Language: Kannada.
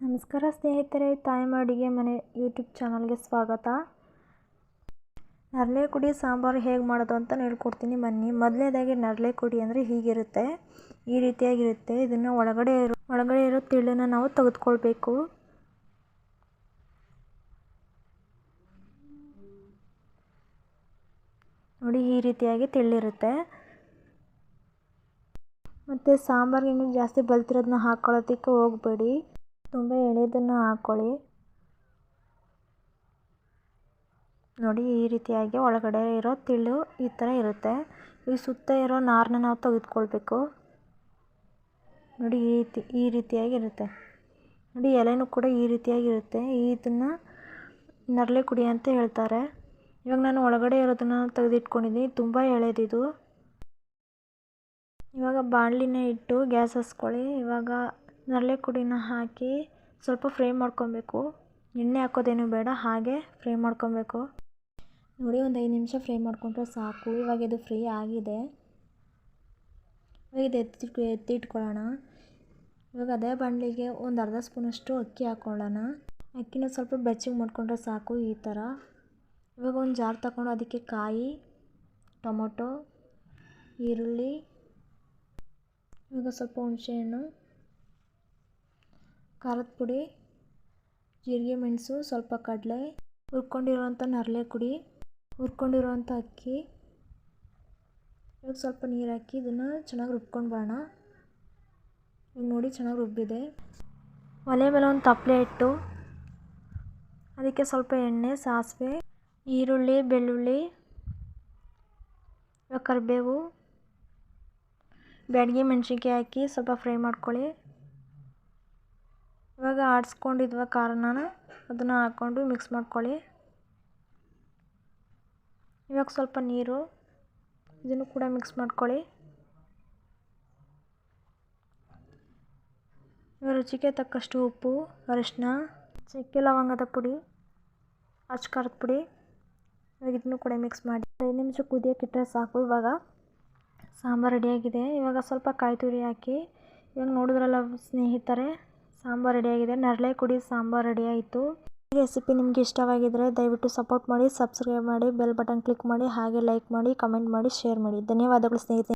ನಮಸ್ಕಾರ ಸ್ನೇಹಿತರೆ ತಾಯಮ್ಮ ಅಡುಗೆ ಮನೆ ಯೂಟ್ಯೂಬ್ ಚಾನಲ್ಗೆ ಸ್ವಾಗತ. ನರಳೆ ಕುಡಿ ಸಾಂಬಾರು ಹೇಗೆ ಮಾಡೋದು ಅಂತ ಹೇಳ್ಕೊಡ್ತೀನಿ ಬನ್ನಿ. ಮೊದಲನೇದಾಗಿ ನರಳೆ ಕುಡಿ ಅಂದರೆ ಹೀಗಿರುತ್ತೆ. ಈ ರೀತಿಯಾಗಿರುತ್ತೆ. ಇದನ್ನು ಒಳಗಡೆ ಇರೋ ಒಳಗಡೆ ಇರೋ ತಿಳನ್ನು ನಾವು ತೆಗೆದುಕೊಳ್ಬೇಕು. ನೋಡಿ, ಈ ರೀತಿಯಾಗಿ ತಿಳ್ಳಿರುತ್ತೆ. ಮತ್ತು ಇನ್ನೂ ಜಾಸ್ತಿ ಬಲ್ತಿರೋದನ್ನ ಹಾಕ್ಕೊಳ್ಳೋದಕ್ಕೆ ಹೋಗಬೇಡಿ. ತುಂಬ ಎಳೆದನ್ನು ಹಾಕ್ಕೊಳ್ಳಿ ನೋಡಿ ಈ ರೀತಿಯಾಗಿ ಒಳಗಡೆ ಇರೋ ತಿಳು ಈ ಥರ ಇರುತ್ತೆ. ಈ ಸುತ್ತ ಇರೋ ನಾರನ್ನ ನಾವು ತೆಗೆದುಕೊಳ್ಬೇಕು. ನೋಡಿ ಈ ರೀತಿ, ಈ ರೀತಿಯಾಗಿರುತ್ತೆ ನೋಡಿ ಎಲೆನೂ ಕೂಡ ಈ ರೀತಿಯಾಗಿರುತ್ತೆ ಇದನ್ನು ನರಳೆ ಕುಡಿ ಅಂತ ಹೇಳ್ತಾರೆ. ಇವಾಗ ನಾನು ಒಳಗಡೆ ಇರೋದನ್ನು ತೆಗೆದಿಟ್ಕೊಂಡಿದ್ದೀನಿ. ತುಂಬ ಎಳೆದಿದು. ಇವಾಗ ಬಾಣಲಿನ ಇಟ್ಟು ಗ್ಯಾಸ್ ಹಸ್ಕೊಳ್ಳಿ ಇವಾಗ ನರಳೆ ಕುಡಿನ ಹಾಕಿ ಸ್ವಲ್ಪ ಫ್ರೈ ಮಾಡ್ಕೊಬೇಕು. ಎಣ್ಣೆ ಹಾಕೋದೇನು ಬೇಡ, ಹಾಗೆ ಫ್ರೈ ಮಾಡ್ಕೊಬೇಕು. ನೋಡಿ, ಒಂದು ಐದು ನಿಮಿಷ ಫ್ರೈ ಮಾಡಿಕೊಂಡ್ರೆ ಸಾಕು. ಇವಾಗ ಇದು ಫ್ರೀ ಆಗಿದೆ. ಇವಾಗ ಇದು ಎತ್ತಿ ಎತ್ತಿಟ್ಕೊಳ್ಳೋಣ ಇವಾಗ ಅದೇ ಬಾಣಲಿಗೆ ಒಂದು ಅರ್ಧ ಸ್ಪೂನಷ್ಟು ಅಕ್ಕಿ ಹಾಕ್ಕೊಳ್ಳೋಣ ಅಕ್ಕಿನ ಸ್ವಲ್ಪ ಬೆಚ್ಚಗೆ ಮಾಡಿಕೊಂಡ್ರೆ ಸಾಕು ಈ ಥರ ಇವಾಗ ಒಂದು ಜಾರ್ ತಗೊಂಡು ಅದಕ್ಕೆ ಕಾಯಿ, ಟೊಮೊಟೊ, ಈರುಳ್ಳಿ, ಇವಾಗ ಸ್ವಲ್ಪ ಹುಣಸೆಹಣ್ಣು. ಖಾರದ ಪುಡಿ, ಜೀರಿಗೆ ಮೆಣಸು, ಸ್ವಲ್ಪ ಕಡಲೆ, ಹುರ್ಕೊಂಡಿರುವಂಥ ನರಳೆ ಕುಡಿ ಹುರ್ಕೊಂಡಿರುವಂಥ ಅಕ್ಕಿ. ಇವಾಗ ಸ್ವಲ್ಪ ನೀರು ಹಾಕಿ ಇದನ್ನು ಚೆನ್ನಾಗಿ ರುಬ್ಕೊಂಡು ಬರೋಣ ಈಗ ನೋಡಿ ಚೆನ್ನಾಗಿ ರುಬ್ಬಿದೆ. ಒಲೆ ಮೇಲೆ ಒಂದು ತಪ್ಪಲೆ ಇಟ್ಟು ಅದಕ್ಕೆ ಸ್ವಲ್ಪ ಎಣ್ಣೆ, ಸಾಸಿವೆ, ಈರುಳ್ಳಿ, ಬೆಳ್ಳುಳ್ಳಿ, ಇವಾಗ ಕರಿಬೇವು, ಬ್ಯಾಡಗಿ ಮೆಣಸಿನ್ಕಾಯಿ ಹಾಕಿ ಸ್ವಲ್ಪ ಫ್ರೈ ಮಾಡ್ಕೊಳ್ಳಿ. ಇವಾಗ ಆಡಿಸ್ಕೊಂಡಿದ್ವ ಖಾರನ ಅದನ್ನು ಹಾಕ್ಕೊಂಡು ಮಿಕ್ಸ್ ಮಾಡ್ಕೊಳ್ಳಿ. ಇವಾಗ ಸ್ವಲ್ಪ ನೀರು, ಇದನ್ನು ಕೂಡ ಮಿಕ್ಸ್ ಮಾಡ್ಕೊಳ್ಳಿ. ಇವಾಗ ರುಚಿಗೆ ತಕ್ಕಷ್ಟು ಉಪ್ಪು ಅರಿಶಿನ ಚಕ್ಕೆ ಲವಂಗದ ಪುಡಿ ಅಚ್ಕಾರದ ಪುಡಿ, ಇವಾಗ ಇದನ್ನು ಕೂಡ ಮಿಕ್ಸ್ ಮಾಡಿ. ಐದು ನಿಮಿಷ ಕುದಿಯೋಕ್ಕಿಟ್ಟರೆ ಸಾಕು, ಇವಾಗ ಸಾಂಬಾರು ರೆಡಿಯಾಗಿದೆ ಇವಾಗ ಸ್ವಲ್ಪ ಕಾಯಿ ತುರಿ ಹಾಕಿ, ಇವಾಗ ನೋಡಿದ್ರಲ್ಲ ಸ್ನೇಹಿತರೆ ಸಾಂಬಾರು ರೆಡಿಯಾಗಿದೆ ನರಳೆ ಕುಡಿ ಸಾಂಬಾರು ರೆಡಿ ಆಯಿತು. ಈ ರೆಸಿಪಿ ನಿಮಗೆ ಇಷ್ಟವಾಗಿದ್ದರೆ ದಯವಿಟ್ಟು ಸಪೋರ್ಟ್ ಮಾಡಿ ಸಬ್ಸ್ಕ್ರೈಬ್ ಮಾಡಿ ಬೆಲ್ ಬಟನ್ ಕ್ಲಿಕ್ ಮಾಡಿ, ಹಾಗೆ ಲೈಕ್ ಮಾಡಿ ಕಮೆಂಟ್ ಮಾಡಿ ಶೇರ್ ಮಾಡಿ. ಧನ್ಯವಾದಗಳು ಸ್ನೇಹಿತರೆ.